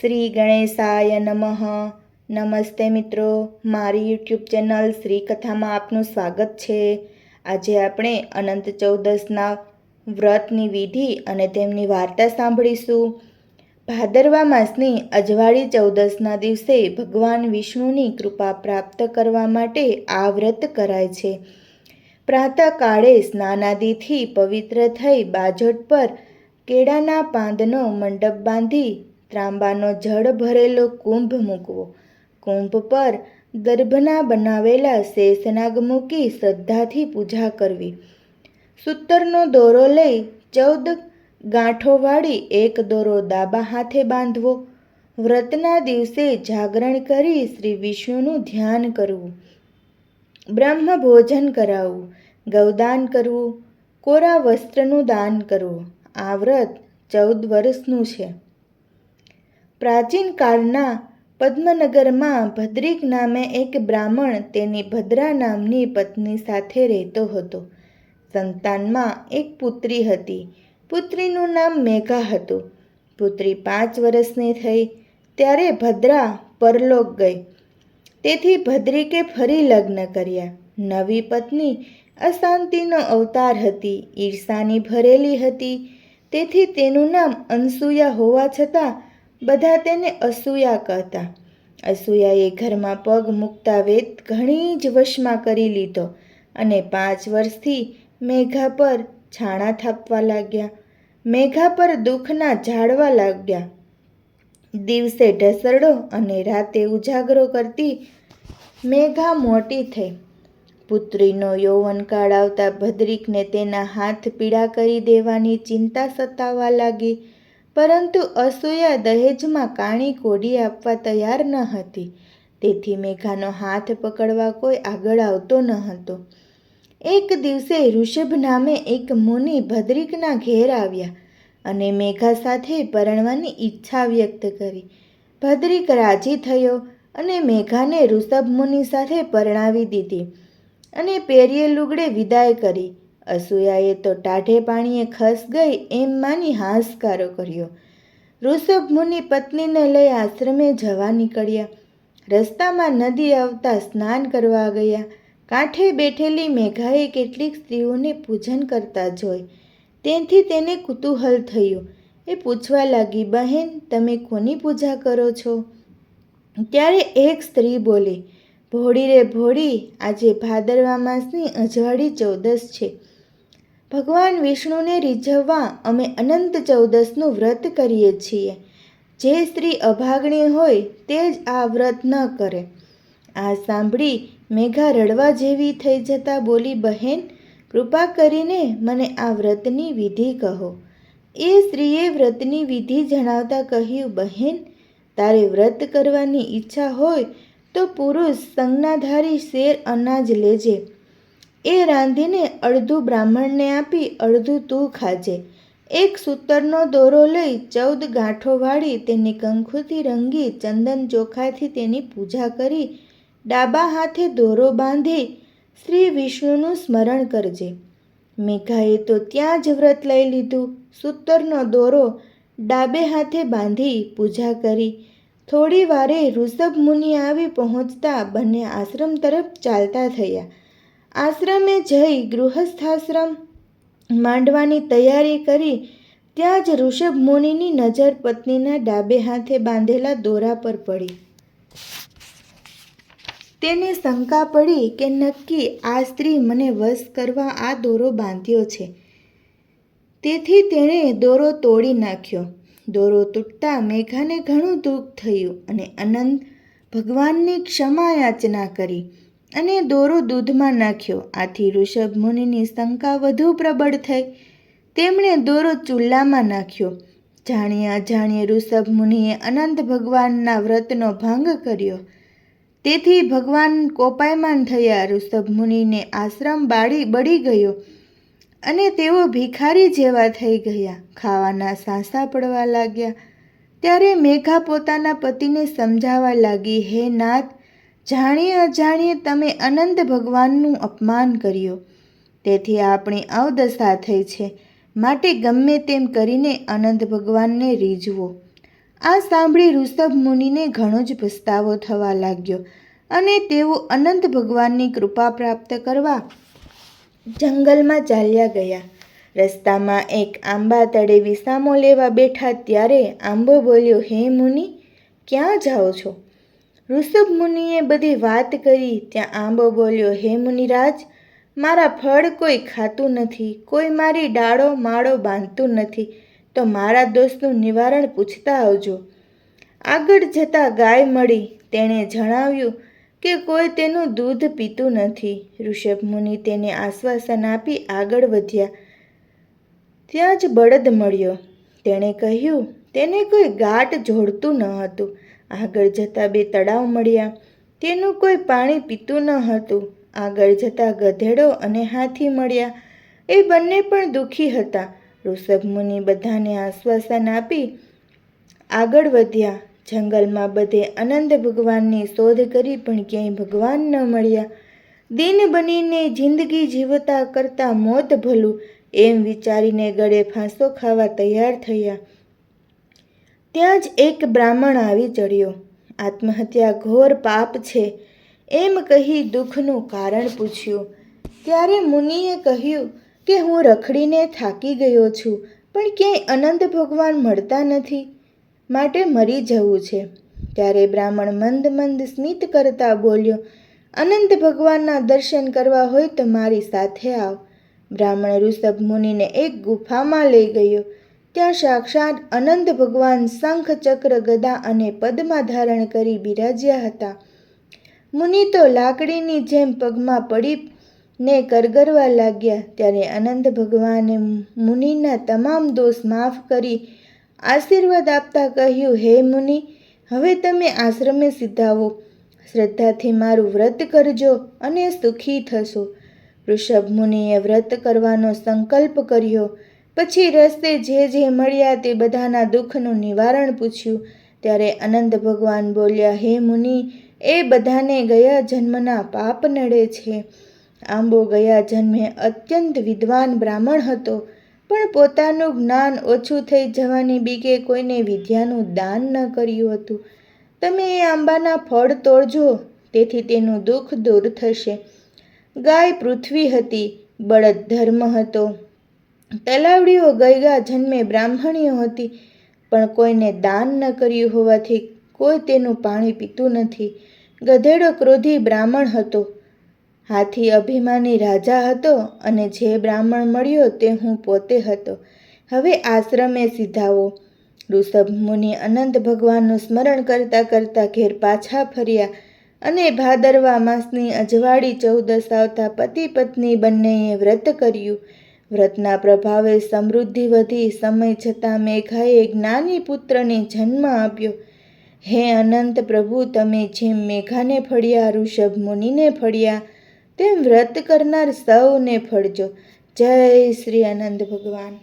શ્રી ગણેશાય નમઃ. નમસ્તે મિત્રો, મારી યુટ્યુબ ચેનલ શ્રી કથામાં આપનું સ્વાગત છે. આજે આપણે અનંત ચૌદસના વ્રતની વિધિ અને તેમની વાર્તા સાંભળીશું. ભાદરવા માસની અજવાળી ચૌદસના દિવસે ભગવાન વિષ્ણુની કૃપા પ્રાપ્ત કરવા માટે આ વ્રત કરાય છે. પ્રાતઃકાળે સ્નાનાદિથી પવિત્ર થઈ બાજોટ પર કેળાના પાંદનો મંડપ બાંધી ત્રાંબાનો જળ ભરેલો કુંભ મૂકવો. કુંભ પર દર્ભના બનાવેલા શેષનાગ મૂકી શ્રદ્ધાથી પૂજા કરવી. સૂતરનો દોરો લઈ ચૌદ ગાંઠોવાળી એક દોરો ડાબા હાથે બાંધવો. વ્રતના દિવસે જાગરણ કરી શ્રી વિષ્ણુનું ધ્યાન કરવું. બ્રહ્મ ભોજન કરાવવું. ગૌદાન કરવું. કોરા વસ્ત્રનું દાન કરવું. આ વ્રત ચૌદ વર્ષનું છે. પ્રાચીન કાળના પદ્મનગરમાં ભદ્રિક નામે એક બ્રાહ્મણ તેની ભદ્રા નામની પત્ની સાથે રહેતો હતો. સંતાનમાં એક પુત્રી હતી. પુત્રીનું નામ મેઘા હતું. પુત્રી પાંચ વર્ષની થઈ. ત્યારે ભદ્રા પરલોક ગઈ. તેથી ભદ્રિકે ફરી લગ્ન કર્યા. નવી પત્ની, અશાંતિનો અવતાર હતી, ઈર્ષાની ભરેલી હતી. તેથી તેનું નામ અનસૂયા હોવા છતાં બધા તેને અસૂયા કહેતા. અસૂયાએ ઘરમાં પગ મૂકતા વેદ ઘણી જ વશમાં કરી લીધો અને પાંચ વર્ષથી મેઘા પર છાણા થાપવા લાગ્યા. મેઘા પર દુઃખના ઝાડવા લાગ્યા. દિવસે ઢસરડો અને રાતે ઉજાગરો કરતી મેઘા મોટી થઈ. પુત્રીનો યૌવનકાળ આવતા ભદ્રિકને તેના હાથ પીડા કરી દેવાની ચિંતા સતાવવા લાગી. પરંતુ અસૂયા દહેજમાં કાણી કોડી આપવા તૈયાર ન હતી. તેથી મેઘાનો હાથ પકડવા કોઈ આગળ આવતો ન હતો. એક દિવસે ઋષભ નામે એક મુનિ ભદ્રિકના ઘેર આવ્યા અને મેઘા સાથે પરણવાની ઈચ્છા વ્યક્ત કરી. ભદ્રિક રાજી થયો અને મેઘાને ઋષભ મુનિ સાથે પરણાવી દીધી અને પેરીએ લુગડે વિદાય કરી. અસૂયાએ તો ટાઢે પાણીએ ખસ ગઈ એમ માની હાશકારો કર્યો. ઋષભ મુનિ પત્નીને લઈ આશ્રમે જવા નીકળ્યા. રસ્તામાં નદી આવતા સ્નાન કરવા ગયા. કાંઠે બેઠેલી મેઘાએ કેટલીક સ્ત્રીઓને પૂજન કરતા જોઈ. તેથી તેને કુતૂહલ થયું. એ પૂછવા લાગી, બહેન, તમે કોની પૂજા કરો છો? ત્યારે એક સ્ત્રી બોલી ભોળી રે ભોળી, આજે ભાદરવા માસની અજવાળી ચૌદસ છે. ભગવાન વિષ્ણુને રીઝવવા અમે અનંત ચૌદસનું વ્રત કરીએ છીએ. જે સ્ત્રી અભાગણી હોય તે જ આ વ્રત ન કરે. આ સાંભળી મેઘા રડવા જેવી થઈ જતા બોલી, બહેન, કૃપા કરીને મને આ વ્રતની વિધિ કહો. એ સ્ત્રીએ વ્રતની વિધિ જણાવતા કહ્યું, બહેન, તારે વ્રત કરવાની ઈચ્છા હોય તો પુરુષ સંજ્ઞાધારી શેર અનાજ લેજે. એ રાંધીને અડધું બ્રાહ્મણને આપી અડધું તું ખાજે. એક સૂતરનો દોરો લઈ ચૌદ ગાંઠો વાળી તેની કંખુથી રંગી ચંદન ચોખાથી તેની પૂજા કરી ડાબા હાથે દોરો બાંધી શ્રી વિષ્ણુનું સ્મરણ કરજે. મેઘાએ તો ત્યાં જ વ્રત લઈ લીધું. સૂતરનો દોરો ડાબે હાથે બાંધી પૂજા કરી. થોડી વારે ઋષભ મુનિ આવી પહોંચતા બંને આશ્રમ તરફ ચાલતા થયા. આશ્રમે જઈ ગૃહસ્થાશ્રમ માંડવાની તૈયારી કરી ત્યાં જ ઋષભ મુનિની નજર પત્નીના ડાબે હાથે બાંધેલા દોરા પર પડી. તેને શંકા પડી કે નક્કી આ સ્ત્રી મને વશ કરવા આ દોરો બાંધ્યો છે. તેથી તેણે દોરો તોડી નાખ્યો. દોરો તૂટતા મેઘાને ઘણું દુઃખ થયું અને અનંત ભગવાનની ક્ષમા યાચના કરી. અને દોરો દૂધમાં નાખ્યો. આથી ઋષભ મુનિની શંકા વધુ પ્રબળ થઈ. તેમણે દોરો ચૂલામાં નાખ્યો. જાણીએ અજાણીએ ઋષભ મુનિએ અનંત ભગવાનના વ્રતનો ભંગ કર્યો. તેથી ભગવાન કોપાયમાન થયા. ઋષભ મુનિને આશ્રમ બાળી બળી ગયો અને તેઓ ભિખારી જેવા થઈ ગયા. ખાવાના સાંસા પડવા લાગ્યા. ત્યારે મેઘા પોતાના પતિને સમજાવવા લાગી, હે નાથ જાણીએ અજાણીએ તમે અનંત ભગવાનનું અપમાન કર્યું. તેથી આપણી અવદશા થઈ છે. માટે ગમે તેમ કરીને અનંત ભગવાનને રીઝવો. આ સાંભળી ઋષભ મુનિને ઘણો જ પસ્તાવો થવા લાગ્યો અને તેઓ અનંત ભગવાનની કૃપા પ્રાપ્ત કરવા જંગલમાં ચાલ્યા ગયા. રસ્તામાં એક આંબા તળે વિસામો લેવા બેઠા ત્યારે આંબો બોલ્યો, હે મુનિ, ક્યાં જાઓ છો? ઋષભ મુનિએ બધી વાત કરી, ત્યાં આંબો બોલ્યો, હે મુનિરાજ, મારા ફળ કોઈ ખાતું નથી, કોઈ મારી ડાળો માળો બાંધતું નથી, તો મારા દોષનું નિવારણ પૂછતા આવજો. આગળ જતાં ગાય મળી, તેણે જણાવ્યું કે કોઈ તેનું દૂધ પીતું નથી. ઋષભ મુનિ તેને આશ્વાસન આપી આગળ વધ્યા. ત્યાં જ બળદ મળ્યો. તેણે કહ્યું, તેને કોઈ ગાંઠ જોડતું ન હતું. આગળ જતાં બે તળાવ મળ્યા. તેનું કોઈ પાણી પીતું ન હતું. આગળ જતાં ગધેડો અને હાથી મળ્યા. એ બંને પણ દુઃખી હતા. ઋષભ મુનિ બધાને આશ્વાસન આપી આગળ વધ્યા. જંગલમાં બધે અનંત ભગવાનની શોધ કરી પણ ક્યાંય ભગવાન ન મળ્યા. દિન બનીને જિંદગી જીવતા કરતાં મોત ભલું એમ વિચારીને ગળે ફાંસો ખાવા તૈયાર થયા. ત્યાં જ એક બ્રાહ્મણ આવી ચડ્યો. આત્મહત્યા ઘોર પાપ છે. એમ કહી દુઃખનું કારણ પૂછ્યું. ત્યારે મુનિએ કહ્યું કે હું રખડીને થાકી ગયો છું, પણ ક્યાંય અનંત ભગવાન મળતા નથી. માટે મરી જવું છે. ત્યારે બ્રાહ્મણ મંદ મંદ સ્મિત કરતા બોલ્યો, અનંત ભગવાનના દર્શન કરવા હોય તો મારી સાથે આવ. બ્રાહ્મણ ઋષભ મુનિને એક ગુફામાં લઈ ગયો. ત્યાં સાક્ષાત અનંત ભગવાન શંખ ચક્ર ગદા અને પદમાં ધારણ કરી બિરાજ્યા હતા. મુનિ તો લાકડીની જેમ પગમાં પડી ને કરગરવા લાગ્યા. ત્યારે અનંત ભગવાને મુનિના તમામ દોષ માફ કરી આશીર્વાદ આપતા કહ્યું, હે મુનિ, હવે તમે આશ્રમે સિદ્ધાવો શ્રદ્ધાથી મારું વ્રત કરજો અને સુખી થશો. ઋષભ મુનિએ વ્રત કરવાનો સંકલ્પ કર્યો. પછી રસ્તે જે જે મળ્યા તે બધાના દુઃખનું નિવારણ પૂછ્યું. ત્યારે અનંત ભગવાન બોલ્યા, હે મુનિ, એ બધાને ગયા જન્મના પાપ નડે છે. આંબો ગયા જન્મે અત્યંત વિદ્વાન બ્રાહ્મણ હતો, પણ પોતાનું જ્ઞાન ઓછું થઈ જવાની બીકે કોઈને વિદ્યાનું દાન ન કર્યું હતું. તમે એ આંબાના ફળ તોડજો, તેથી તેનું દુઃખ દૂર થશે. ગાય પૃથ્વી હતી, બળદ ધર્મ હતો. તલાવડીઓ ગયા જન્મે બ્રાહ્મણીઓ હતી, પણ કોઈને દાન ન કર્યું હોવાથી કોઈ તેનું પાણી પીતું નથી. ગધેડો ક્રોધી બ્રાહ્મણ હતો. હાથી અભિમાની રાજા હતો અને જે બ્રાહ્મણ મળ્યો તે હું પોતે હતો. હવે આશ્રમે સીધાવો. ઋષભ મુનિ અનંત ભગવાનનું સ્મરણ કરતાં કરતાં ઘેર પાછા ફર્યા અને ભાદરવા માસની અજવાળી ચૌદસ આવતા પતિ પત્ની બંનેએ વ્રત કર્યું. વ્રતના પ્રભાવે સમૃદ્ધિ વધી, સમય છતાં મેઘાએ જ્ઞાની પુત્રને જન્મ આપ્યો. હે અનંત પ્રભુ, તમે જેમ મેઘાને ફળ્યા, ઋષભ મુનિને ફળ્યા, તેમ વ્રત કરનાર સૌને ફળજો. જય શ્રી અનંત ભગવાન.